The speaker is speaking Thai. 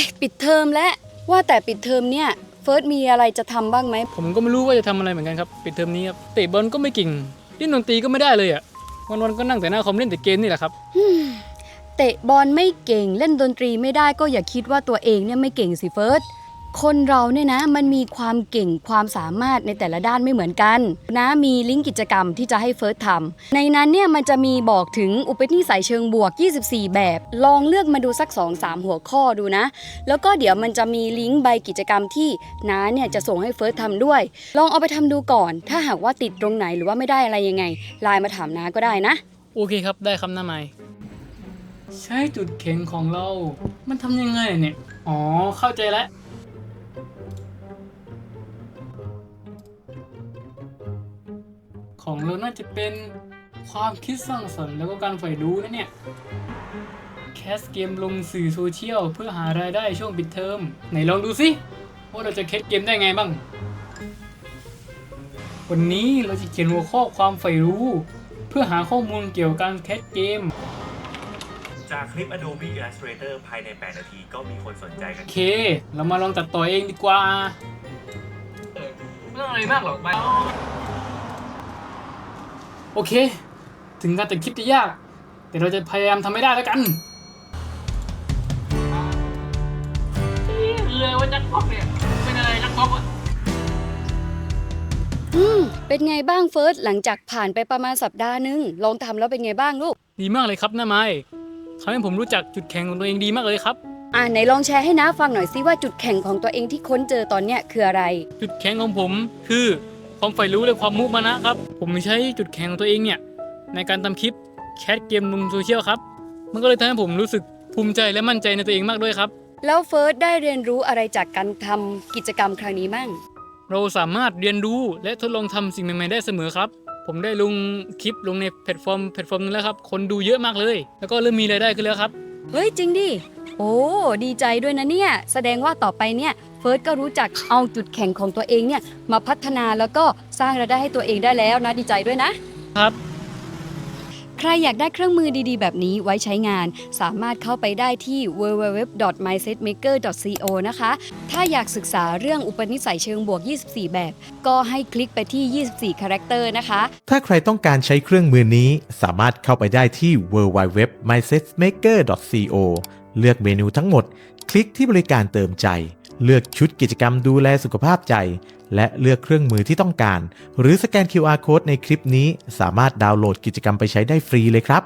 ยปิดเทอมแล้วว่าแต่ปิดเทอมเนี่ยเฟิร์สมีอะไรจะทำบ้างไหม ผมก็ไม่รู้ว่าจะทำอะไรเหมือนกันครับปิดเทอมนี้ครับเตะบอลก็ไม่เก่งเล่นดนตรีก็ไม่ได้เลยอะวันๆก็นั่งแต่หน้าคอมเล่นแต่เกมนี่แหละครับเตะบอลไม่เก่งเล่นดนตรีไม่ได้ก็อย่าคิดว่าตัวเองเนี่ยไม่เก่งสิเฟิร์ส คนเราเนี่ยนะมันมีความเก่งความสามารถในแต่ละด้านไม่เหมือนกันนะมีลิงก์กิจกรรมที่จะให้เฟิร์สทำในนั้นเนี่ยมันจะมีบอกถึงอุปนิสัยเชิงบวก 24 แบบ ลองเลือกมาดูสัก 2-3 หัวข้อดูนะ แล้วก็เดี๋ยวมันจะมีลิงก์ใบกิจกรรมที่น้าเนี่ยจะส่งให้เฟิร์สทำด้วย ลองเอาไปทำดูก่อน ถ้าหากว่าติดตรงไหนหรือว่าไม่ได้อะไรยังไงไลน์มาถามน้าก็ได้นะ โอเคครับได้คำหน้าไม้ใช้จุดแข็งของเรา มันทำยังไงเนี่ย อ๋อ เข้าใจแล้ว ของเราน่าจะเป็นความคิดสร้างสรรค์แล้วก็การใฝ่รู้นะเนี่ย แคสเกมลงสื่อโซเชียลเพื่อหารายได้ช่วงปิดเทอม ไหนลองดูสิว่าเราจะแคสเกมได้ไงบ้าง วันนี้เราจะเขียนหัวข้อความใฝ่รู้ เพื่อหาข้อมูลเกี่ยวกับการแคสเกม จากคลิป Adobe Illustrator ภายใน 8 นาทีก็มีคนสนใจกันโอเค เรามาลองตัดต่อเองดีกว่า ไม่ต้องอะไรมากหรอกไป โอเค ถึงการตัดคลิปจะยาก แต่เราจะพยายามทำให้ได้แล้วกันเรือว่าจักรพอกเนี่ยเป็นอะไรจักรพอกอะอืม เป็นไงบ้างเฟิร์สหลังจากผ่านไปประมาณสัปดาห์หนึงลองทำแล้วเป็นไงบ้างลูก ดีมากเลยครับน้าไม้ทำให้ผมรู้จักจุดแข็งของตัวเองดีมากเลยครับ อ่าไหนลองแชร์ให้น้าฟังหน่อยสิว่าจุดแข็งของตัวเองที่ค้นเจอตอนเนี้ยคืออะไร จุดแข็งของผมคือ ความใฝ่รู้และความมุมานะครับ ผมใช้จุดแข็งของตัวเองเนี่ยในการทำคลิปแคสเกมลงโซเชียลครับ มันก็เลยทำให้ผมรู้สึกภูมิใจและมั่นใจในตัวเองมากด้วยครับ แล้วเฟิร์สได้เรียนรู้อะไรจากการทำกิจกรรมครั้งนี้บ้างเราสามารถเรียนรู้และทดลองทำสิ่งใหม่ๆได้เสมอครับ ผมได้ลงคลิปลงในแพลตฟอร์มแพลตฟอร์มนึงแล้วครับ คนดูเยอะมากเลย แล้วก็เริ่มมีรายได้ขึ้นแล้วครับ เฮ้ยจริงดิ โอ้ ดีใจด้วยนะเนี่ย แสดงว่าต่อไปเนี่ยเฟิร์สก็รู้จักเอาจุดแข็งของตัวเองเนี่ยมาพัฒนาแล้วก็สร้างรายได้ให้ตัวเองได้แล้วนะดีใจด้วยนะครับ ใครอยากได้เครื่องมือดีๆ แบบนี้ไว้ใช้งาน สามารถเข้าไปได้ที่ www.mindsetmaker.co นะคะ ถ้าอยากศึกษาเรื่องอุปนิสัยเชิงบวก 24 แบบ ก็ให้คลิกไปที่ 24คาแรคเตอร์นะคะ ถ้าใครต้องการใช้เครื่องมือนี้สามารถเข้าไปได้ที่ www.mindsetmaker.co เลือกเมนูทั้งหมด คลิกที่บริการเติมใจ เลือกชุดกิจกรรมดูแลสุขภาพใจ และเลือกเครื่องมือที่ต้องการ หรือสแกน QR Code ในคลิปนี้ สามารถดาวน์โหลดกิจกรรมไปใช้ได้ฟรีเลยครับ